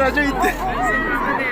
ラジオ行って。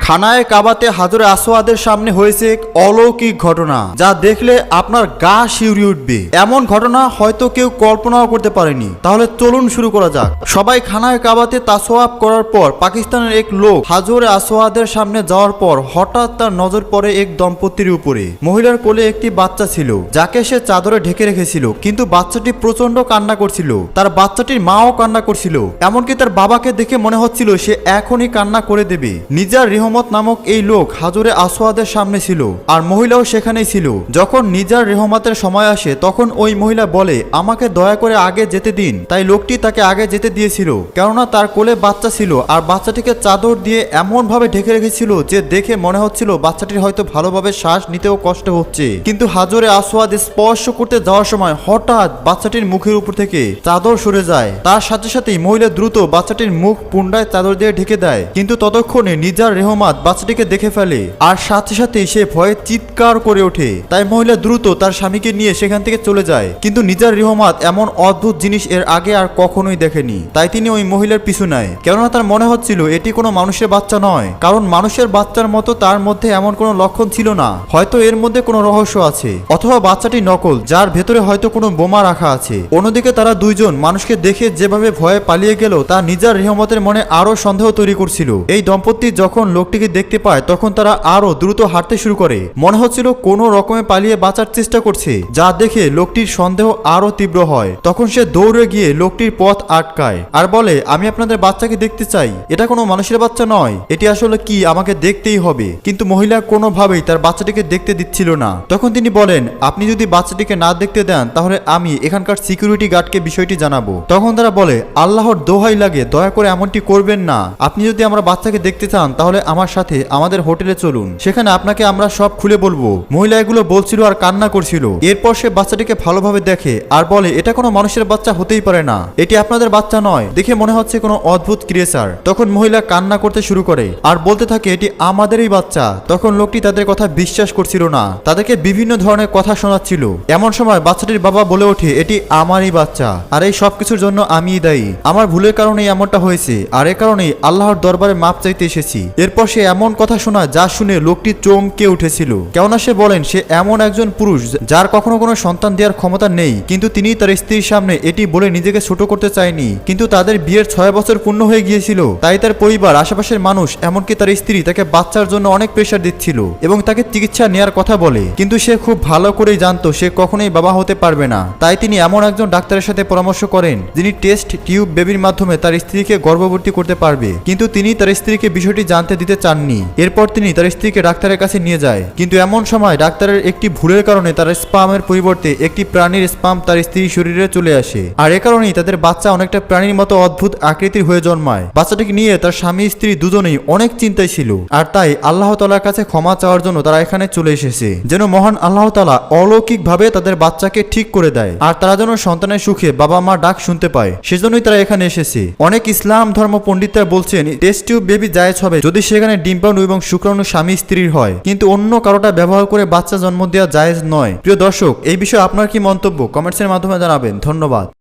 খানায় কাবাতে হাজরে আসোয়াদের সামনে হয়েছে অলৌকিক ঘটনা, যা দেখলে আপনার গা শিউরি উঠবে। এমন ঘটনা হয়তো কেউ কল্পনাও করতে পারেনি। তাহলে চলুন শুরু করা যাক। সবাই খানায় কাবাতে তাসোয়াব করার পর পাকিস্তানের এক লোক হাজরে আসোয়াদের সামনে যাওয়ার পর হঠাৎ তার নজর পড়ে এক দম্পতির উপরে। মহিলার কোলে একটি বাচ্চা ছিল, যাকে সে চাদরে ঢেকে রেখেছিল, কিন্তু বাচ্চাটি প্রচণ্ড কান্না করছিল। তার বাচ্চাটির মাও কান্না করছিল, এমনকি তার বাবাকে দেখে মনে হচ্ছিল সে এখনই কান্না করে দেবে। নিজার রেহমত নামক এই লোক হাজরে আসোয়াদের সামনে ছিল, আর মহিলাও সেখানেই ছিল। যখন নিজার রেহমতের সময় আসে, তখন ওই মহিলা বলে, আমাকে দয়া করে আগে যেতে দিন। তাই লোকটি তাকে আগে যেতে দিয়েছিল, কেননা তার কোলে বাচ্চা ছিল, আর বাচ্চাটিকে চাদর দিয়ে এমন ভাবে ঢেকে রেখেছিল যে দেখে মনে হচ্ছিল বাচ্চাটির হয়তো ভালোভাবে শ্বাস নিতেও কষ্ট হচ্ছে। কিন্তু হাজরে আসওয়াদ স্পর্শ করতে যাওয়ার সময় হঠাৎ বাচ্চাটির মুখের উপর থেকে চাদর সরে যায়। তার সাথে সাথেই মহিলা দ্রুত বাচ্চাটির মুখ পুন্ডায় চাদর দিয়ে ঢেকে দেয়। কিন্তু ততক্ষণে নিজার রেহমাত বাচ্চাটিকে দেখে ফেলে। আর সাথে সাথে সে ভয়ে চিৎকার করে ওঠে। তাই মহিলা দ্রুত তার স্বামীকে নিয়ে সেখান থেকে চলে যায়। কিন্তু নিজার রেহমাত এমন অদ্ভুত জিনিস এর আগে আর কখনোই দেখেনি। তাই তিনি ওই মহিলার পিছু নেয়। কেননা তার মনে হচ্ছিল, এটি কোনো মানুষের বাচ্চা নয়। কারণ মানুষের বাচ্চার মতো তার মধ্যে এমন কোনো লক্ষণ ছিল না। হয়তো এর মধ্যে কোনো রহস্য আছে। অথবা বাচ্চাটি নকল, যার ভেতরে হয়তো কোনো বোমা রাখা আছে। অন্যদিকে তারা দুইজন মানুষকে দেখে যেভাবে ভয়ে পালিয়ে গেল, তা নিজার রেহমতের মনে আরও সন্দেহ তৈরি করছিল। এই দম্পতি যখন লোকটিকে দেখতে পায়, তখন তারা আরও দ্রুত হাঁটতে শুরু করে। মনে হচ্ছিল কোনো রকমে পালিয়ে বাঁচার চেষ্টা করছে, যা দেখে লোকটির সন্দেহ আরও তীব্র হয়। তখন সে দৌড়ে গিয়ে লোকটির পথ আটকায় আর বলে, আমি আপনাদের বাচ্চাকে দেখতে চাই। এটা কোনো মানুষের বাচ্চা নয়। এটি আসলে কি, আমাকে দেখতেই হবে। কিন্তু মহিলা কোনোভাবেই তার বাচ্চাটিকে দেখতে দিচ্ছিল না। তখন তিনি বলেন, আপনি যদি বাচ্চাটিকে না দেখতে দেন, তাহলে আমি এখানকার সিকিউরিটি গার্ডকে বিষয়টি জানাব। তখন তারা বলে, আল্লাহর দোহাই লাগে, দয়া করে এমনটি করবেন না। আপনি যদি আমার বাচ্চাকে দেখতে চান, তাহলে আমার সাথে আমাদের হোটেলে চলুন। সেখানে আপনাকে আমরা সব খুলে বলব। মহিলা এগুলো বলছিল আর কান্না করছিল। এরপর সে বাচ্চাটিকে ভালোভাবে দেখে আর বলে, এটা কোনো মানুষের বাচ্চা হতেই পারে না। এটি আপনাদের বাচ্চা নয়। দেখে মনে হচ্ছে কোনো অদ্ভুত ক্রিয়েচার। তখন মহিলা কান্না করতে শুরু করে আর বলতে থাকে, এটি আমাদেরই বাচ্চা। তখন লোকটি তাদের কথা বিশ্বাস করছিল না। তাদেরকে বিভিন্ন ধরনের কথা শোনাচ্ছিল। এমন সময় বাচ্চাটির বাবা বলে ওঠে, এটি আমারই বাচ্চা। আর এই সবকিছুর জন্য আমিই দায়ী। আমার ভুলের কারণেই এমনটা হয়েছে। আর এ কারণেই আল্লাহর দরবারে মাপ চাইতে এসেছি। এরপর সে এমন কথা শোনা যা শুনে লোকটি চমকে উঠেছিল। কেননা সে বলেন, সে এমন একজন পুরুষ যার কখনো কোনো সন্তান দেওয়ার ক্ষমতা নেই, কিন্তু তিনি তার স্ত্রীর সামনে এটি বলে নিজেকে ছোট করতে চায়নি। কিন্তু তাদের বিয়ের ছয় বছর পূর্ণ হয়ে গিয়েছিল। তাই তার পরিবার, আশেপাশের মানুষ, এমনকি তার স্ত্রী তাকে বাচ্চার জন্য অনেক প্রেশার দিচ্ছিল এবং তাকে চিকিৎসা নেওয়ার কথা বলে। কিন্তু সে খুব ভালো করেই জানতো, সে কখনোই বাবা হতে পারবে না। তাই তিনি এমন একজন ডাক্তারের সাথে পরামর্শ করেন, যিনি টেস্ট টিউব বেবির মাধ্যমে তার স্ত্রীকে গর্ভবতী করতে পারবে। কিন্তু তিনি তার স্ত্রীকে বিষয়টি জানতে দিতে চাননি। এরপর তিনি তার স্ত্রীকে ডাক্তারের কাছে নিয়ে যায়। কিন্তু এমন সময় ডাক্তারের একটি ভুলের কারণে তার স্পামের পরিবর্তে একটি প্রাণীর স্পাম তার স্ত্রীর শরীরে চলে আসে। আর এ কারণেই তাদের বাচ্চা অনেকটা প্রাণীর মতো অদ্ভুত আকৃতির হয়ে জন্মায়। বাচ্চাটিকে নিয়ে তার স্বামী, স্ত্রী দুজনেই অনেক চিন্তায় ছিল। আর তাই আল্লাহ তালার কাছে ক্ষমা চাওয়ার জন্য তারা এখানে চলে এসেছে। যেন মহান আল্লাহ তালা অলৌকিক ভাবে তাদের বাচ্চাকে ঠিক করে দেয়। আর তারা যেন সন্তানের সুখে বাবা মা ডাক শুনতে পায়। সেজন্যই তারা এখানে এসেছে। অনেক ইসলাম ধর্ম পণ্ডিতরা বলছেন টেস্ট টিউব বেবি জায়েজ হবে যদি সেখানে ডিম্বাণু এবং শুক্রাণু স্বামী স্ত্রীর হয়। কিন্তু অন্য কারোটা ব্যবহার করে বাচ্চা জন্ম দেওয়া জায়েজ নয়। প্রিয় দর্শক, এই বিষয়ে আপনার কি মন্তব্য? কমেন্টসের মাধ্যমে জানাবেন। ধন্যবাদ।